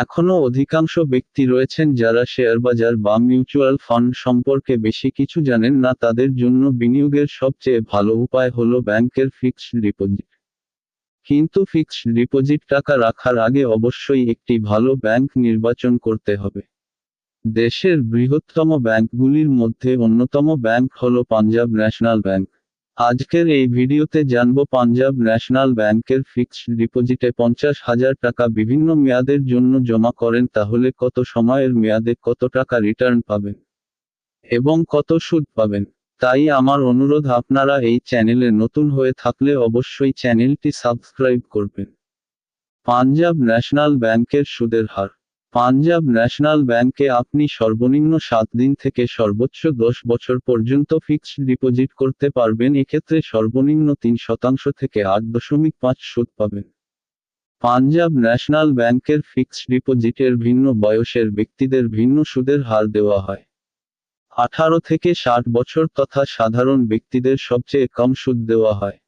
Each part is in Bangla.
এখনও অধিকাংশ ব্যক্তি রয়েছেন যারা শেয়ারবাজার বা মিউচুয়াল ফান্ড সম্পর্কে বেশি কিছু জানেন না, তাদের জন্য বিনিয়োগের সবচেয়ে ভালো উপায় হল ব্যাংকের ফিক্সড ডিপোজিট। কিন্তু ফিক্সড ডিপোজিট টাকা রাখার আগে অবশ্যই একটি ভালো ব্যাংক নির্বাচন করতে হবে। দেশের বৃহত্তম ব্যাংকগুলির মধ্যে অন্যতম ব্যাংক হল পাঞ্জাব ন্যাশনাল ব্যাংক। আজকের এই ভিডিওতে জানব পাঞ্জাব ন্যাশনাল ব্যাংকের ফিক্সড ডিপোজিটে পঞ্চাশ হাজার টাকা বিভিন্ন মেয়াদের জন্য জমা করেন, তাহলে কত সময়ের মেয়াদে কত টাকা রিটার্ন পাবেন এবং কত সুদ পাবেন? তাই আমার অনুরোধ, আপনারা এই চ্যানেলে নতুন হয়ে থাকলে অবশ্যই চ্যানেলটি সাবস্ক্রাইব করবেন। পাঞ্জাব ন্যাশনাল ব্যাংকের সুদের হার পাঞ্জাব ন্যাশনাল ব্যাংকে আপনি সর্বনিম্ন সাত দিন থেকে সর্বোচ্চ দশ বছর পর্যন্ত ফিক্সড ডিপোজিট করতে পারবেন, এক্ষেত্রে সর্বনিম্ন তিন শতাংশ থেকে আট দশমিক পাঁচ সুদ পাবেন। পাঞ্জাব ন্যাশনাল ব্যাংকের ফিক্সড ডিপোজিটের ভিন্ন বয়সের ব্যক্তিদের ভিন্ন সুদের হার দেওয়া হয়। আঠারো থেকে ষাট বছর তথা সাধারণ ব্যক্তিদের সবচেয়ে কম সুদ দেওয়া হয়।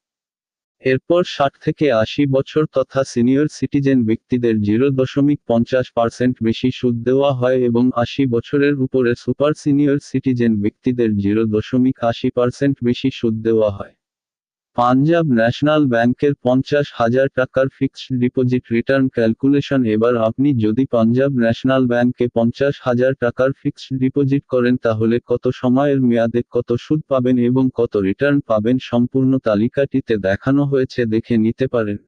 এরপর ষাট থেকে আশি বছর তথা সিনিয়র সিটিজেন ব্যক্তিদের জিরো দশমিক পঞ্চাশ পার্সেন্ট বেশি সুদ দেওয়া হয় এবং আশি বছরের উপরে সুপার সিনিয়র সিটিজেন ব্যক্তিদের জিরো দশমিক আশি পার্সেন্ট বেশি সুদ দেওয়া হয়। পাঞ্জাব ন্যাশনাল ব্যাংকের পঞ্চাশ হাজার টাকার ফিক্সড ডিপোজিট রিটার্ন ক্যালকুলেশন। এবার আপনি যদি পাঞ্জাব ন্যাশনাল ব্যাংকে পঞ্চাশ হাজার টাকার ফিক্সড ডিপোজিট করেন, তাহলে কত সময়ের মেয়াদে কত সুদ পাবেন এবং কত রিটার্ন পাবেন সম্পূর্ণ তালিকাটিতে দেখানো হয়েছে, দেখে নিতে পারেন।